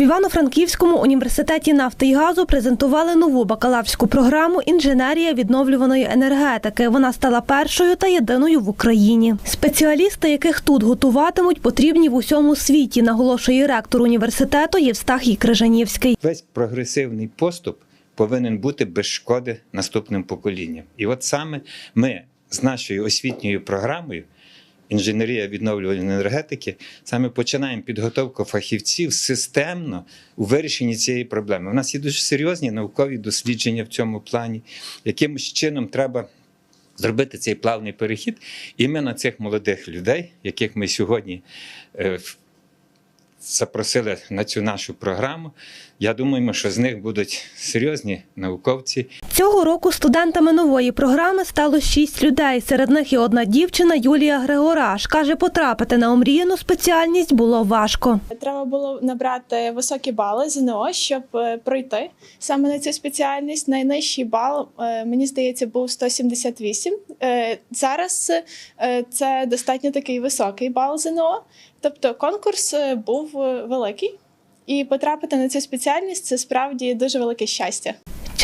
В Івано-Франківському університеті нафти і газу презентували нову бакалаврську програму Інженерія відновлюваної енергетики. Вона стала першою та єдиною в Україні. Спеціалісти, яких тут готуватимуть, потрібні в усьому світі, наголошує ректор університету Євстахій Крижанівський. Весь прогресивний поступ повинен бути без шкоди наступним поколінням. І от саме ми з нашою освітньою програмою. Інженерія відновлювальної енергетики саме починаємо підготовку фахівців системно у вирішенні цієї проблеми. У нас є дуже серйозні наукові дослідження в цьому плані, якимось чином треба зробити цей плавний перехід іменно цих молодих людей, яких ми сьогодні е, запросили на цю нашу програму. Я думаю, що з них будуть серйозні науковці, Цього року студентами нової програми стало шість людей. Серед них і одна дівчина Юлія Григораш. Каже, потрапити на омріяну спеціальність було важко. Треба було набрати високі бали ЗНО, щоб е, пройти саме на цю спеціальність. Найнижчий бал, е, мені здається, був 178. Е, Зараз це достатньо такий високий бал ЗНО. Тобто конкурс був великий, і потрапити на цю спеціальність це справді дуже велике щастя.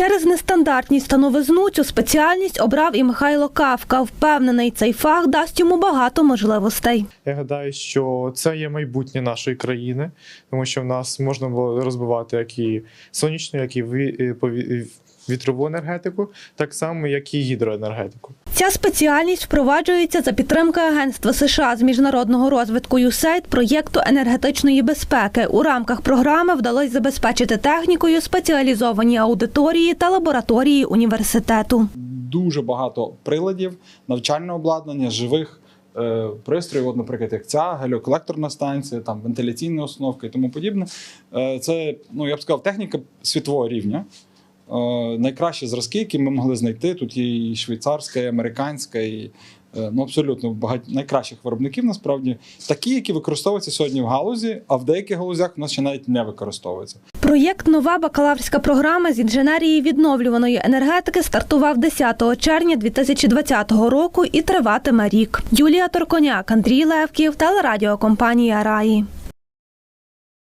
Через нестандартність та новизну цю спеціальність обрав і Михайло Кавка. Впевнений, цей фах дасть йому багато можливостей. Я гадаю, що це є майбутнє нашої країни, тому що в нас можна було розвивати як і сонячну, як і е, пові- вітрову енергетику, так само, як і гідроенергетику. Ця спеціальність впроваджується за підтримки Агентства США з міжнародного розвитку USAID проєкту енергетичної безпеки. У рамках програми вдалося забезпечити технікою спеціалізовані аудиторії та лабораторії університету. дуже багато приладів, навчального обладнання, живих е, пристроїв, от, наприклад, як ця геліоколекторна станція, там вентиляційна установка і тому подібне. Е, це, ну я б сказав, техніка світового рівня. Е, найкращі зразки, які ми могли знайти. Тут є і швейцарська, і американська, і ну, абсолютно багать найкращих виробників насправді такі, які використовуються сьогодні в галузі, а в деяких галузях в нас ще навіть не використовуються. Проєкт Нова бакалаврська програма з інженерії відновлюваної енергетики стартував 10 червня 2020 року і триватиме рік. Юлія Торконяк, Андрій Левків, телерадіокомпанія Раї.